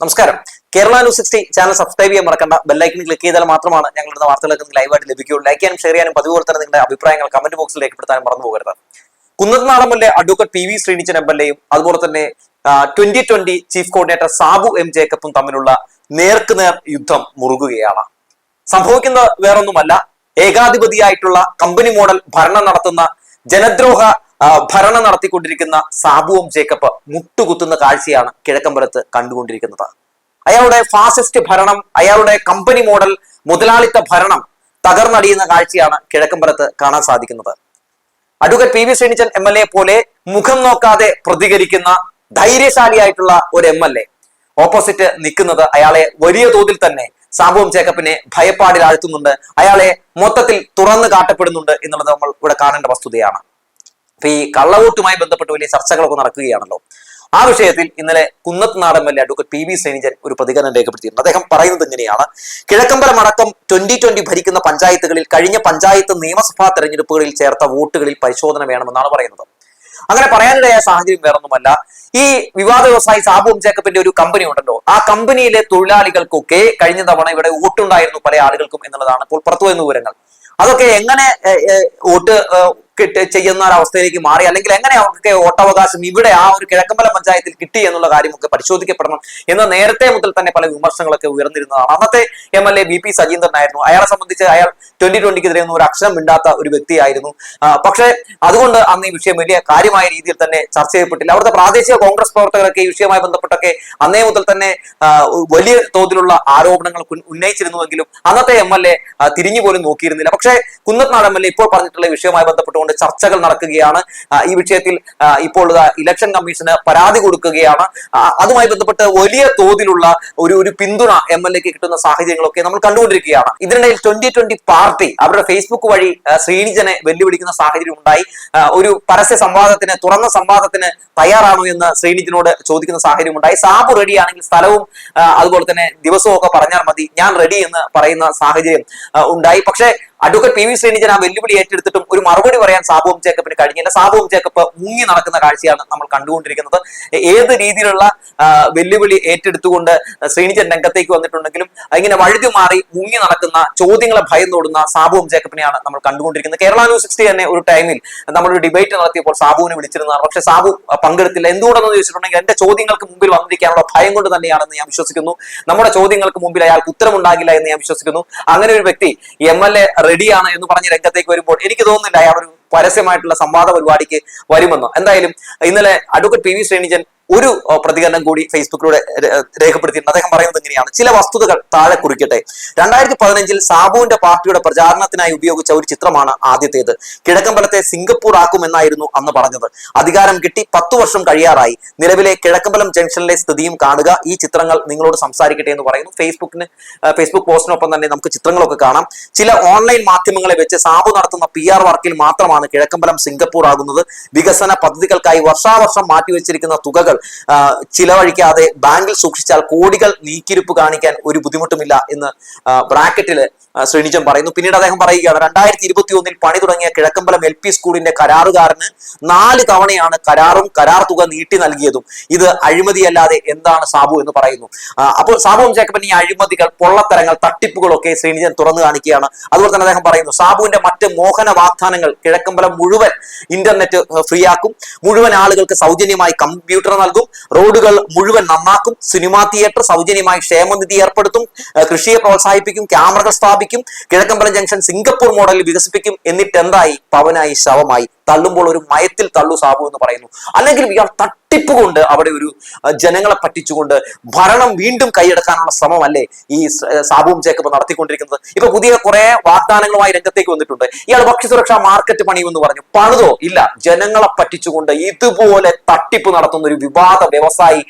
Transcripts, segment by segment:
നമസ്കാരം. Kerala news sixty channel subscribe ചെയ്യാൻ മറക്കണ്ട. ബെല്ലൈക്കിന് ക്ലിക്ക് ചെയ്താൽ മാത്രമാണ് ഞങ്ങളുടെ വാർത്തകളൊക്കെ ലൈവായിട്ട് ലഭിക്കുകയുള്ളൂ. ലൈക്ക് ചെയ്യാനും ഷെയർ ചെയ്യാനും പതിവ് പോലെ തന്നെ നിങ്ങളുടെ അഭിപ്രായങ്ങൾ കമന്റ് ബോക്സിൽ രേഖപ്പെടുത്താൻ മറന്നു പോകരുത്. L advocate P V Sreenijan M L എയും അതുപോലെ തന്നെ twenty twenty chief coordinator Sabu M ജേക്കബും തമ്മിലുള്ള നേർക്കുനേർ യുദ്ധം മുറുകുകയാണ്. സംഭവിക്കുന്നത് വേറൊന്നുമല്ല. ഏകാധിപതിയായിട്ടുള്ള കമ്പനി മോഡൽ ഭരണം നടത്തുന്ന ജനദ്രോഹ ഭരണം നടത്തിക്കൊണ്ടിരിക്കുന്ന സാബുവും ജേക്കബ് മുട്ടുകുത്തുന്ന കാഴ്ചയാണ് കിഴക്കമ്പലത്ത് കണ്ടുകൊണ്ടിരിക്കുന്നത്. അയാളുടെ ഫാസിസ്റ്റ് ഭരണം അയാളുടെ കമ്പനി മോഡൽ മുതലാളിത്ത ഭരണം തകർന്നടിയുന്ന കാഴ്ചയാണ് കിഴക്കമ്പലത്ത് കാണാൻ സാധിക്കുന്നത്. Advocate P V Sreenijan M L A പോലെ മുഖം നോക്കാതെ പ്രതികരിക്കുന്ന ധൈര്യശാലിയായിട്ടുള്ള ഒരു എം എൽ എ. ഓപ്പോസിറ്റ് നിൽക്കുന്നത് അയാളെ വലിയ തോതിൽ തന്നെ സാബുവും ജേക്കബിനെ ഭയപ്പാടിൽ ആഴ്ത്തുന്നുണ്ട് അയാളെ മൊത്തത്തിൽ തുറന്നു കാട്ടപ്പെടുന്നുണ്ട് എന്നുള്ളത് നമ്മൾ ഇവിടെ കാണേണ്ട വസ്തുതയാണ്. അപ്പൊ ഈ കള്ളവോട്ടുമായി ബന്ധപ്പെട്ട് വലിയ ചർച്ചകളൊക്കെ നടക്കുകയാണല്ലോ. ആ വിഷയത്തിൽ ഇന്നലെ കുന്നത്ത് നാടൻ L advocate P V Sreenijan ഒരു പ്രതികരണം രേഖപ്പെടുത്തിയിട്ടുണ്ട്. അദ്ദേഹം പറയുന്നത് ഇങ്ങനെയാണ്. കിഴക്കമ്പലം അടക്കം ട്വന്റി ട്വന്റി ഭരിക്കുന്ന പഞ്ചായത്തുകളിൽ കഴിഞ്ഞ പഞ്ചായത്ത് നിയമസഭാ തെരഞ്ഞെടുപ്പുകളിൽ ചേർത്ത വോട്ടുകളിൽ പരിശോധന വേണമെന്നാണ് പറയുന്നത്. അങ്ങനെ പറയാനിടയായ സാഹചര്യം വേറൊന്നുമല്ല. ഈ വിവാദ വ്യവസായി സാബുവും ജേക്കബിന്റെ ഒരു കമ്പനി ഉണ്ടല്ലോ. ആ കമ്പനിയിലെ തൊഴിലാളികൾക്കൊക്കെ കഴിഞ്ഞ തവണ ഇവിടെ വോട്ടുണ്ടായിരുന്നു പല ആളുകൾക്കും എന്നുള്ളതാണ് ഇപ്പോൾ പുറത്തു വരുന്ന വിവരങ്ങൾ. അതൊക്കെ എങ്ങനെ വോട്ട് കിട്ടി ചെയ്യുന്ന ഒരു അവസ്ഥയിലേക്ക് മാറി. അല്ലെങ്കിൽ എങ്ങനെ അവർക്ക് വോട്ടവകാശം ഇവിടെ ആ ഒരു കിഴക്കമ്പല പഞ്ചായത്തിൽ കിട്ടി എന്നുള്ള കാര്യമൊക്കെ പരിശോധിക്കപ്പെടണം എന്ന് നേരത്തെ മുതൽ തന്നെ പല വിമർശനങ്ങളൊക്കെ ഉയർന്നിരുന്നതാണ്. അന്നത്തെ M L A B P സജീന്ദ്രനായിരുന്നു അയാളെ സംബന്ധിച്ച് അയാൾ ട്വന്റി ട്വന്റിക്കെതിരെ ഒന്നും ഒരു അക്ഷരം മിണ്ടാത്ത ഒരു വ്യക്തിയായിരുന്നു. പക്ഷേ അതുകൊണ്ട് അന്ന് ഈ വിഷയം വലിയ കാര്യമായ രീതിയിൽ തന്നെ ചർച്ച ചെയ്യപ്പെട്ടില്ല. അവിടുത്തെ പ്രാദേശിക കോൺഗ്രസ് പ്രവർത്തകരൊക്കെ ഈ വിഷയവുമായി ബന്ധപ്പെട്ടൊക്കെ അന്നേ മുതൽ തന്നെ വലിയ തോതിലുള്ള ആരോപണങ്ങൾ ഉന്നയിച്ചിരുന്നുവെങ്കിലും അന്നത്തെ എം എൽ എ തിരിഞ്ഞു പോലും നോക്കിയിരുന്നില്ല. പക്ഷേ കുന്നത്നാട് എം എൽ എ ഇപ്പോൾ പറഞ്ഞിട്ടുള്ള വിഷയവുമായി ബന്ധപ്പെട്ടുകൊണ്ട് ചർച്ചകൾ നടക്കുകയാണ്. ഈ വിഷയത്തിൽ ഇപ്പോൾ ഇലക്ഷൻ കമ്മീഷന് പരാതി കൊടുക്കുകയാണ്. അതുമായി ബന്ധപ്പെട്ട് വലിയ തോതിലുള്ള ഒരു ഒരു പിന്തുണ എം എൽ എക്ക് കിട്ടുന്ന സാഹചര്യങ്ങളൊക്കെ നമ്മൾ കണ്ടുകൊണ്ടിരിക്കുകയാണ്. ഇതിനിടയിൽ ട്വന്റി ട്വന്റി പാർട്ടി അവരുടെ ഫേസ്ബുക്ക് വഴി ശ്രീനിജനെ വെല്ലുവിളിക്കുന്ന സാഹചര്യം ഉണ്ടായി. ഒരു പരസ്യ സംവാദത്തിന് തുറന്ന സംവാദത്തിന് തയ്യാറാണോ എന്ന് ശ്രീനിജിനോട് ചോദിക്കുന്ന സാഹചര്യം ഉണ്ടായി. സാബു റെഡിയാണെങ്കിൽ സ്ഥലവും അതുപോലെ തന്നെ ദിവസവും ഒക്കെ പറഞ്ഞാൽ മതി. ഞാൻ റെഡി എന്ന് പറയുന്ന സാഹചര്യം ഉണ്ടായി. പക്ഷേ അഡ്വക്കേറ്റ് പി വി ശ്രീനിജൻ ആ വെല്ലുവിളി ഏറ്റെടുത്തിട്ടും ഒരു മറുപടി പറയാൻ സാബുവും ജേക്കബിന് കഴിഞ്ഞില്ല. സാബുവും ജേക്കബ് മുങ്ങി നടക്കുന്ന കാഴ്ചയാണ് നമ്മൾ കണ്ടുകൊണ്ടിരിക്കുന്നത്. ഏത് രീതിയിലുള്ള വെല്ലുവിളി ഏറ്റെടുത്തുകൊണ്ട് ശ്രീനിജൻ രംഗത്തേക്ക് വന്നിട്ടുണ്ടെങ്കിലും ഇങ്ങനെ വഴുതി മാറി മുങ്ങി നടക്കുന്ന ചോദ്യങ്ങളെ ഭയന്നോടുന്ന സാബുവും ജേക്കബിനെയാണ് നമ്മൾ കണ്ടുകൊണ്ടിരിക്കുന്നത്. കേരള ന്യൂസ് സിക്സ്റ്റി തന്നെ ഒരു ടൈമിൽ നമ്മളൊരു ഡിബേറ്റ് നടത്തിയപ്പോൾ സാബുവിനെ വിളിച്ചിരുന്നതാണ്. പക്ഷെ സാബു പങ്കെടുത്തില്ല. എന്തുകൊണ്ടെന്ന് ചോദിച്ചിട്ടുണ്ടെങ്കിൽ എന്റെ ചോദ്യങ്ങൾക്ക് മുമ്പിൽ വന്നിരിക്കാനുള്ള ഭയം കൊണ്ട് തന്നെയാണെന്ന് ഞാൻ വിശ്വസിക്കുന്നു. നമ്മുടെ ചോദ്യങ്ങൾക്ക് മുമ്പിൽ അയാൾക്ക് ഉത്തരമുണ്ടാകില്ല എന്ന് ഞാൻ വിശ്വസിക്കുന്നു. അങ്ങനെ ഒരു വ്യക്തി എം എൽ എ റെഡിയാണ് എന്ന് പറഞ്ഞ് രംഗത്തേക്ക് വരുമ്പോൾ എനിക്ക് തോന്നുന്നില്ല അയാൾ ഒരു പരസ്യമായിട്ടുള്ള സംവാദ പരിപാടിക്ക് വരുമെന്ന്. എന്തായാലും ഇന്നലെ അഡ്വക്കേറ്റ് പി വി ശ്രീനിജൻ ഒരു പ്രതികരണം കൂടി ഫേസ്ബുക്കിലൂടെ രേഖപ്പെടുത്തിയിട്ടുണ്ട്. അദ്ദേഹം പറയുന്നത് ഇങ്ങനെയാണ്. ചില വസ്തുതകൾ താഴെ കുറിക്കട്ടെ. രണ്ടായിരത്തി പതിനഞ്ചിൽ സാബുവിന്റെ പാർട്ടിയുടെ പ്രചാരണത്തിനായി ഉപയോഗിച്ച ഒരു ചിത്രമാണ് ആദ്യത്തേത്. കിഴക്കമ്പലത്തെ സിംഗപ്പൂർ ആക്കുമെന്നായിരുന്നു അന്ന് പറഞ്ഞത്. അധികാരം കിട്ടി പത്തു വർഷം കഴിയാറായി. നിലവിലെ കിഴക്കമ്പലം ജംഗ്ഷനിലെ സ്ഥിതിയും കാണുക. ഈ ചിത്രങ്ങൾ നിങ്ങളോട് സംസാരിക്കട്ടെ എന്ന് പറയുന്നു. ഫേസ്ബുക്കിന് ഫേസ്ബുക്ക് പോസ്റ്റിനൊപ്പം തന്നെ നമുക്ക് ചിത്രങ്ങളൊക്കെ കാണാം. ചില ഓൺലൈൻ മാധ്യമങ്ങളെ വെച്ച് സാബു നടത്തുന്ന പി ആർ വർക്കിൽ മാത്രമാണ് കിഴക്കമ്പലം സിംഗപ്പൂർ ആകുന്നത്. വികസന പദ്ധതികൾക്കായി വർഷാവർഷം മാറ്റിവെച്ചിരിക്കുന്ന തുകകൾ ചിലവഴിക്കാതെ ബാങ്കിൽ സൂക്ഷിച്ചാൽ കോടികൾ നീക്കിരിപ്പ് കാണിക്കാൻ ഒരു ബുദ്ധിമുട്ടുമില്ല എന്ന് ബ്രാക്കറ്റിൽ ശ്രീനിജൻ പറയുന്നു. പിന്നീട് അദ്ദേഹം പറയുകയാണ് രണ്ടായിരത്തി ഇരുപത്തി ഒന്നിൽ പണി തുടങ്ങിയ കിഴക്കമ്പലം എൽ പി സ്കൂളിന്റെ കരാറുകാരന് നാല് തവണയാണ് കരാറും കരാർ തുക നീട്ടി നൽകിയതും. ഇത് അഴിമതിയല്ലാതെ എന്താണ് സാബു എന്ന് പറയുന്നു. അപ്പോൾ സാബു ജേക്കബൻ ഈ അഴിമതികൾ പൊള്ളത്തരങ്ങൾ തട്ടിപ്പുകളൊക്കെ ശ്രീനിജൻ തുറന്നു കാണിക്കുകയാണ്. അതുപോലെ തന്നെ അദ്ദേഹം പറയുന്നു സാബുവിന്റെ മറ്റ് മോഹന വാഗ്ദാനങ്ങൾ കിഴക്കമ്പലം മുഴുവൻ ഇന്റർനെറ്റ് ഫ്രീ ആക്കും മുഴുവൻ ആളുകൾക്ക് സൗജന്യമായി കമ്പ്യൂട്ടർ നൽകും. റോഡുകൾ മുഴുവൻ നന്നാക്കും. സിനിമാ തിയേറ്റർ സൗജന്യമായി ക്ഷേമനിധി ഏർപ്പെടുത്തും. കൃഷിയെ പ്രോത്സാഹിപ്പിക്കും. ക്യാമറകൾ സ്ഥാപിക്കും. കിഴക്കമ്പലം ജംഗ്ഷൻ സിംഗപ്പൂർ മോഡലിൽ വികസിപ്പിക്കും. എന്നിട്ട് എന്തായി പവനായി ശവമായി. തള്ളുമ്പോൾ ഒരു മയത്തിൽ തള്ളു സാബു എന്ന് പറയുന്നു. അല്ലെങ്കിൽ ഇയാൾ തട്ടിപ്പ് കൊണ്ട് അവിടെ ഒരു ജനങ്ങളെ പറ്റിച്ചുകൊണ്ട് ഭരണം വീണ്ടും കൈയടക്കാനുള്ള ശ്രമമല്ലേ ഈ സാബുവും ജേക്കബ് നടത്തിക്കൊണ്ടിരിക്കുന്നത്? ഇപ്പൊ പുതിയ കുറെ വാഗ്ദാനങ്ങളുമായി രംഗത്തേക്ക് വന്നിട്ടുണ്ട്. ഇയാൾ ഭക്ഷ്യസുരക്ഷാ മാർക്കറ്റ് പണിയുമെന്ന് പറഞ്ഞു. പണിതോ? ഇല്ല. ജനങ്ങളെ പറ്റിച്ചുകൊണ്ട് ഇതുപോലെ തട്ടിപ്പ് നടത്തുന്ന ഒരു വിവാദ വ്യവസായി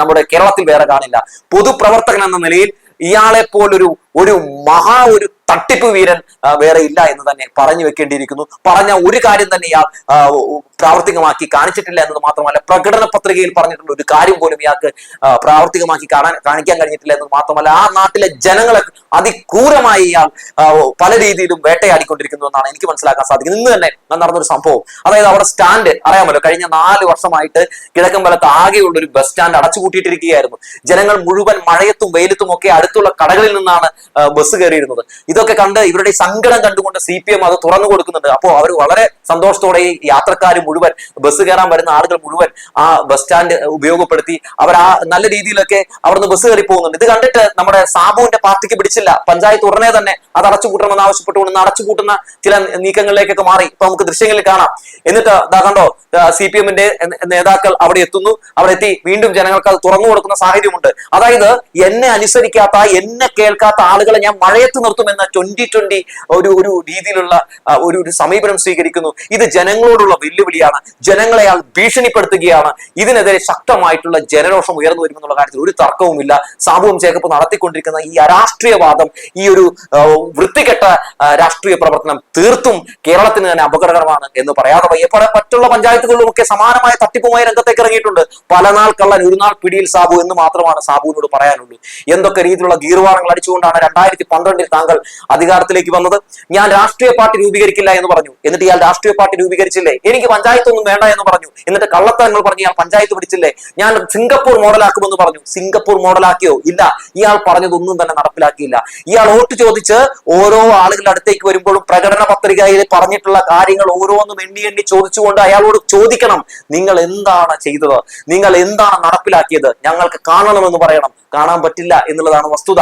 നമ്മുടെ കേരളത്തിൽ വേറെ കാണില്ല. പൊതുപ്രവർത്തകൻ എന്ന നിലയിൽ ഇയാളെ പോലൊരു ഒരു മഹാ ഒരു തട്ടിപ്പ് വീരൻ വേറെ ഇല്ല എന്ന് തന്നെ പറഞ്ഞു വെക്കേണ്ടിയിരിക്കുന്നു. പറഞ്ഞ ഒരു കാര്യം തന്നെ ഇയാൾ പ്രാവർത്തികമാക്കി കാണിച്ചിട്ടില്ല എന്നത് മാത്രമല്ല പ്രകടന പത്രികയിൽ പറഞ്ഞിട്ടുള്ള ഒരു കാര്യം പോലും ഇയാൾക്ക് പ്രാവർത്തികമാക്കി കാണാൻ കാണിക്കാൻ കഴിഞ്ഞിട്ടില്ല എന്നത് മാത്രമല്ല ആ നാട്ടിലെ ജനങ്ങളെ അതിക്രൂരമായി ഇയാൾ പല രീതിയിലും വേട്ടയാടിക്കൊണ്ടിരിക്കുന്നു എന്നാണ് എനിക്ക് മനസ്സിലാക്കാൻ സാധിക്കുന്നത്. ഇന്ന് തന്നെ നടന്നൊരു സംഭവം. അതായത് അവിടെ സ്റ്റാൻഡ് അറിയാമല്ലോ കഴിഞ്ഞ നാല് വർഷമായിട്ട് കിഴക്കമ്പലത്ത് ആകെയുള്ള ഒരു ബസ് സ്റ്റാൻഡ് അടച്ചുപൂട്ടിയിട്ടിരിക്കുകയായിരുന്നു. ജനങ്ങൾ മുഴുവൻ മഴയത്തും വെയിലത്തും ഒക്കെ അടുത്തുള്ള കടകളിൽ നിന്നാണ് ബസ് കയറിയിരുന്നത്. ഇതൊക്കെ കണ്ട് ഇവരുടെ സങ്കടം കണ്ടുകൊണ്ട് സി പി എം അത് തുറന്നു കൊടുക്കുന്നുണ്ട്. അപ്പോൾ അവർ വളരെ സന്തോഷത്തോടെ ഈ യാത്രക്കാർ മുഴുവൻ ബസ് കയറാൻ വരുന്ന ആളുകൾ മുഴുവൻ ആ ബസ് സ്റ്റാൻഡ് ഉപയോഗപ്പെടുത്തി അവർ ആ നല്ല രീതിയിലൊക്കെ അവിടുന്ന് ബസ് കയറി പോകുന്നുണ്ട്. ഇത് കണ്ടിട്ട് നമ്മുടെ സാബുവിന്റെ പാർട്ടിക്ക് പിടിച്ചില്ല. പഞ്ചായത്ത് ഉടനെ തന്നെ അത് അടച്ചുപൂട്ടണമെന്ന് ആവശ്യപ്പെട്ടുകൊണ്ട് അടച്ചുപൂട്ടുന്ന ചില നീക്കങ്ങളിലേക്കൊക്കെ മാറി. ഇപ്പൊ നമുക്ക് ദൃശ്യങ്ങളിൽ കാണാം. എന്നിട്ട് ഇതാ കണ്ടോ സി പി എമ്മിന്റെ നേതാക്കൾ അവിടെ എത്തുന്നു. അവിടെ എത്തി വീണ്ടും ജനങ്ങൾക്ക് അത് തുറന്നു കൊടുക്കുന്ന സാഹചര്യമുണ്ട്. അതായത് എന്നെ അനുസരിക്കാത്ത എന്നെ കേൾക്കാത്ത ആളുകളെ ഞാൻ മഴയത്ത് നിർത്തുമെന്ന ട്വന്റി ട്വന്റി ഒരു ഒരു രീതിയിലുള്ള ഒരു ഒരു സമീപനം സ്വീകരിക്കുന്നു. ഇത് ജനങ്ങളോടുള്ള വെല്ലുവിളിയാണ്. ജനങ്ങളെ അയാൾ ഭീഷണിപ്പെടുത്തുകയാണ്. ഇതിനെതിരെ ശക്തമായിട്ടുള്ള ജനരോഷം ഉയർന്നു വരുമെന്നുള്ള കാര്യത്തിൽ ഒരു തർക്കവുമില്ല. സാബുവും ചേക്കപ്പ് നടത്തിക്കൊണ്ടിരിക്കുന്ന ഈ അരാഷ്ട്രീയവാദം ഈ ഒരു വൃത്തികെട്ട രാഷ്ട്രീയ പ്രവർത്തനം തീർത്തും കേരളത്തിന് തന്നെ അപകടകരമാണ് എന്ന് പറയാതെ വയ്യ. മറ്റുള്ള പഞ്ചായത്തുകളിലും ഒക്കെ സമാനമായ തട്ടിപ്പുമായി രംഗത്തേക്ക് ഇറങ്ങിയിട്ടുണ്ട്. പല നാൾ കള്ളൻ ഒരു നാൾ പിടിയിൽ സാബു എന്ന് മാത്രമാണ് സാബുവിനോട് പറയാനുള്ളൂ. എന്തൊക്കെ രീതിയിലുള്ള ഗീർവാണങ്ങൾ അടിച്ചുകൊണ്ടാണ് രണ്ടായിരത്തി പന്ത്രണ്ടിൽ താങ്കൾ അധികാരത്തിലേക്ക് വന്നത്. ഞാൻ രാഷ്ട്രീയ പാർട്ടി രൂപീകരിക്കില്ല എന്ന് പറഞ്ഞു. എന്നിട്ട് ഇയാൾ രാഷ്ട്രീയ പാർട്ടി രൂപീകരിച്ചില്ലേ? എനിക്ക് പഞ്ചായത്ത് ഒന്നും വേണ്ട എന്ന് പറഞ്ഞു. എന്നിട്ട് കള്ളത്തരങ്ങൾ പറഞ്ഞ് ഇയാൾ പഞ്ചായത്ത് പിടിച്ചില്ലേ? ഞാൻ സിംഗപ്പൂർ മോഡലാക്കുമെന്ന് പറഞ്ഞു. സിംഗപ്പൂർ മോഡലാക്കിയോ? ഇല്ല. ഇയാൾ പറഞ്ഞതൊന്നും തന്നെ നടപ്പിലാക്കിയില്ല. ഇയാൾ വോട്ട് ചോദിച്ച് ഓരോ ആളുകളുടെ അടുത്തേക്ക് വരുമ്പോഴും പ്രകടന പത്രികയിൽ പറഞ്ഞിട്ടുള്ള കാര്യങ്ങൾ ഓരോന്നും എണ്ണി എണ്ണി ചോദിച്ചുകൊണ്ട് അയാളോട് ചോദിക്കണം. നിങ്ങൾ എന്താണ് ചെയ്തത്? നിങ്ങൾ എന്താണ് നടപ്പിലാക്കിയത്? ഞങ്ങൾക്ക് കാണണമെന്ന് പറയണം. കാണാൻ പറ്റില്ല എന്നുള്ളതാണ് വസ്തുത.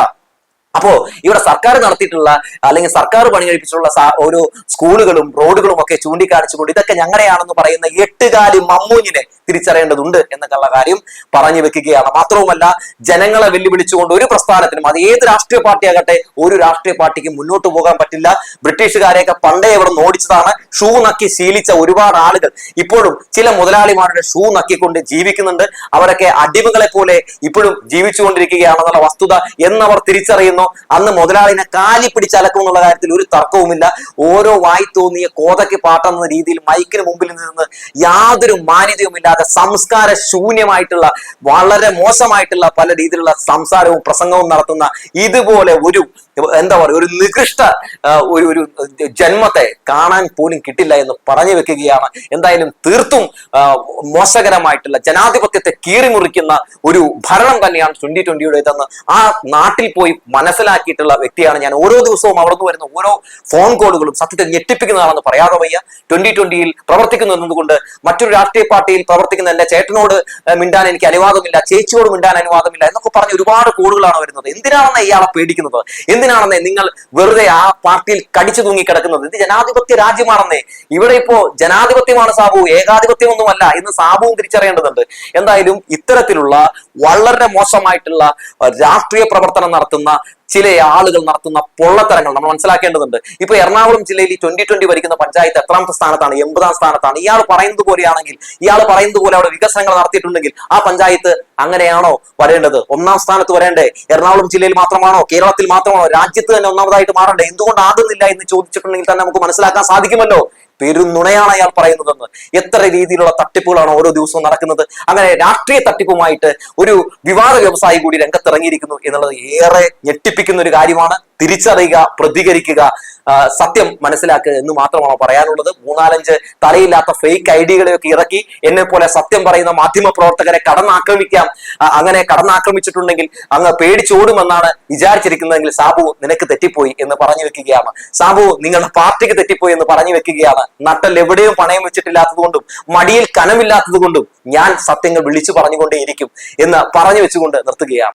അപ്പോ ഇവിടെ സർക്കാർ നടത്തിയിട്ടുള്ള അല്ലെങ്കിൽ സർക്കാർ പണി കഴിപ്പിച്ചിട്ടുള്ള ഒരു സ്കൂളുകളും റോഡുകളും ഒക്കെ ചൂണ്ടിക്കാണിച്ചുകൊണ്ട് ഇതൊക്കെ ഞങ്ങളുടെയാണെന്ന് പറയുന്ന എട്ടുകാലി മമ്മൂഞ്ഞിനെ തിരിച്ചറിയേണ്ടതുണ്ട് എന്നുള്ള കാര്യം പറഞ്ഞു വെക്കുകയാണ്. മാത്രവുമല്ല ജനങ്ങളെ വെല്ലുവിളിച്ചുകൊണ്ട് ഒരു പ്രസ്ഥാനത്തിനും അത് ഏത് രാഷ്ട്രീയ പാർട്ടിയാകട്ടെ ഒരു രാഷ്ട്രീയ പാർട്ടിക്ക് മുന്നോട്ട് പോകാൻ പറ്റില്ല. ബ്രിട്ടീഷുകാരെയൊക്കെ പണ്ടേ ഇവിടെ ഓടിച്ചതാണ് ഷൂ നക്കി ശീലിച്ച ഒരുപാട് ആളുകൾ ഇപ്പോഴും ചില മുതലാളിമാരുടെ ഷൂ നക്കിക്കൊണ്ട് ജീവിക്കുന്നുണ്ട്. അവരൊക്കെ അടിമകളെ പോലെ ഇപ്പോഴും ജീവിച്ചുകൊണ്ടിരിക്കുകയാണെന്നുള്ള വസ്തുത എന്നവർ തിരിച്ചറിയുന്നു. അന്ന് മുതലാളിനെ കാലി പിടിച്ചലക്കും എന്നുള്ള കാര്യത്തിൽ ഒരു തർക്കവുമില്ല. ഓരോ വായി തോന്നിയ കോതയ്ക്ക് പാട്ടെന്ന രീതിയിൽ മൈക്കിന് മുമ്പിൽ നിന്ന് യാതൊരു മാന്യതയുമില്ലാതെ സംസ്കാര ശൂന്യമായിട്ടുള്ള വളരെ മോശമായിട്ടുള്ള പല രീതിയിലുള്ള സംസാരവും പ്രസംഗവും നടത്തുന്ന ഇതുപോലെ ഒരു എന്താ പറയുക ഒരു നികൃഷ്ട ഒരു ഒരു ജന്മത്തെ കാണാൻ പോലും കിട്ടില്ല എന്ന് പറഞ്ഞു വെക്കുകയാണ്. എന്തായാലും തീർത്തും മോശകരമായിട്ടുള്ള ജനാധിപത്യത്തെ കീറിമുറിക്കുന്ന ഒരു ഭരണം തന്നെയാണ് ട്വന്റി ട്വന്റിയുടേതെന്ന് ആ നാട്ടിൽ പോയി മനസ്സിലാക്കിയിട്ടുള്ള വ്യക്തിയാണ് ഞാൻ. ഓരോ ദിവസവും അവിടെ നിന്ന് വരുന്ന ഓരോ ഫോൺ കോളുകളും സത്യത്തെ ഞെട്ടിപ്പിക്കുന്നതാണെന്ന് പറയാതെ വയ്യ. ട്വന്റി ട്വന്റിയിൽ പ്രവർത്തിക്കുന്നു എന്നതുകൊണ്ട് മറ്റൊരു രാഷ്ട്രീയ പാർട്ടിയിൽ പ്രവർത്തിക്കുന്ന എന്റെ ചേട്ടനോട് മിണ്ടാൻ എനിക്ക് അനുവാദമില്ല ചേച്ചിയോട് മിണ്ടാൻ അനുവാദമില്ല എന്നൊക്കെ പറഞ്ഞ് ഒരുപാട് കോളുകളാണ് വരുന്നത്. എന്തിനാണെന്ന് ഇയാളെ പേടിക്കുന്നത്? എന്തിനാണെന്നേ നിങ്ങൾ വെറുതെ ആ പാർട്ടിയിൽ കടിച്ചു തൂങ്ങി കിടക്കുന്നത്? ഇത് ജനാധിപത്യ രാജ്യമാണെന്നേ. ഇവിടെ ഇപ്പോ ജനാധിപത്യമാണ് സാബു ഏകാധിപത്യമൊന്നുമല്ല എന്ന് സാബുവും തിരിച്ചറിയേണ്ടതുണ്ട്. എന്തായാലും ഇത്തരത്തിലുള്ള വളരെ മോശമായിട്ടുള്ള രാഷ്ട്രീയ പ്രവർത്തനം നടത്തുന്ന ചില ആളുകൾ നടത്തുന്ന പൊള്ളത്തരങ്ങൾ നമ്മൾ മനസ്സിലാക്കേണ്ടതുണ്ട്. ഇപ്പൊ എറണാകുളം ജില്ലയിൽ ഈ ട്വന്റി ട്വന്റി ഭരിക്കുന്ന പഞ്ചായത്ത് എത്രാമത്തെ സ്ഥാനത്താണ്? എൺപതാം സ്ഥാനത്താണ്. ഇയാൾ പറയുന്നത് പോലെയാണെങ്കിൽ ഇയാൾ പറയുന്നത് പോലെ അവിടെ വികസനങ്ങൾ നടത്തിയിട്ടുണ്ടെങ്കിൽ ആ പഞ്ചായത്ത് അങ്ങനെയാണോ വരേണ്ടത്? ഒന്നാം സ്ഥാനത്ത് വരേണ്ടേ? എറണാകുളം ജില്ലയിൽ മാത്രമാണോ? കേരളത്തിൽ മാത്രമാണോ? രാജ്യത്ത് തന്നെ ഒന്നാമതായിട്ട് മാറണ്ടേ? എന്തുകൊണ്ട് ആകുന്നില്ല എന്ന് ചോദിച്ചിട്ടുണ്ടെങ്കിൽ തന്നെ നമുക്ക് മനസ്സിലാക്കാൻ സാധിക്കുമല്ലോ. പെരുന്നുണയാണ് അയാൾ പറയുന്നതെന്ന്. എത്ര രീതിയിലുള്ള തട്ടിപ്പുകളാണ് ഓരോ ദിവസവും നടക്കുന്നത്. അങ്ങനെ രാഷ്ട്രീയ തട്ടിപ്പുമായിട്ട് ഒരു വിവാദ വ്യവസായി കൂടി രംഗത്തിറങ്ങിയിരിക്കുന്നു എന്നുള്ളത് ഏറെ ഞെട്ടിപ്പിക്കുന്ന ഒരു കാര്യമാണ്. തിരിച്ചറിയുക പ്രതികരിക്കുക സത്യം മനസ്സിലാക്കുക എന്ന് മാത്രമാണ് പറയാനുള്ളത്. മൂന്നാലഞ്ച് തലയില്ലാത്ത ഫേക്ക് ഐഡികളെയൊക്കെ ഇറക്കി എന്നെ പോലെ സത്യം പറയുന്ന മാധ്യമ പ്രവർത്തകരെ കടന്നാക്രമിക്കാം. അങ്ങനെ കടന്നാക്രമിച്ചിട്ടുണ്ടെങ്കിൽ അങ്ങ് പേടിച്ചോടുമെന്നാണ് വിചാരിച്ചിരിക്കുന്നതെങ്കിൽ സാബു നിനക്ക് തെറ്റിപ്പോയി എന്ന് പറഞ്ഞു വെക്കുകയാണ്. സാബു നിങ്ങളുടെ പാർട്ടിക്ക് തെറ്റിപ്പോയി എന്ന് പറഞ്ഞു വെക്കുകയാണ്. നട്ടൽ എവിടെയും പണയം വെച്ചിട്ടില്ലാത്തതുകൊണ്ടും മടിയിൽ കനമില്ലാത്തതുകൊണ്ടും ഞാൻ സത്യങ്ങൾ വിളിച്ചു പറഞ്ഞുകൊണ്ടേയിരിക്കും എന്ന് പറഞ്ഞു വെച്ചുകൊണ്ട് നിർത്തുകയാണ്.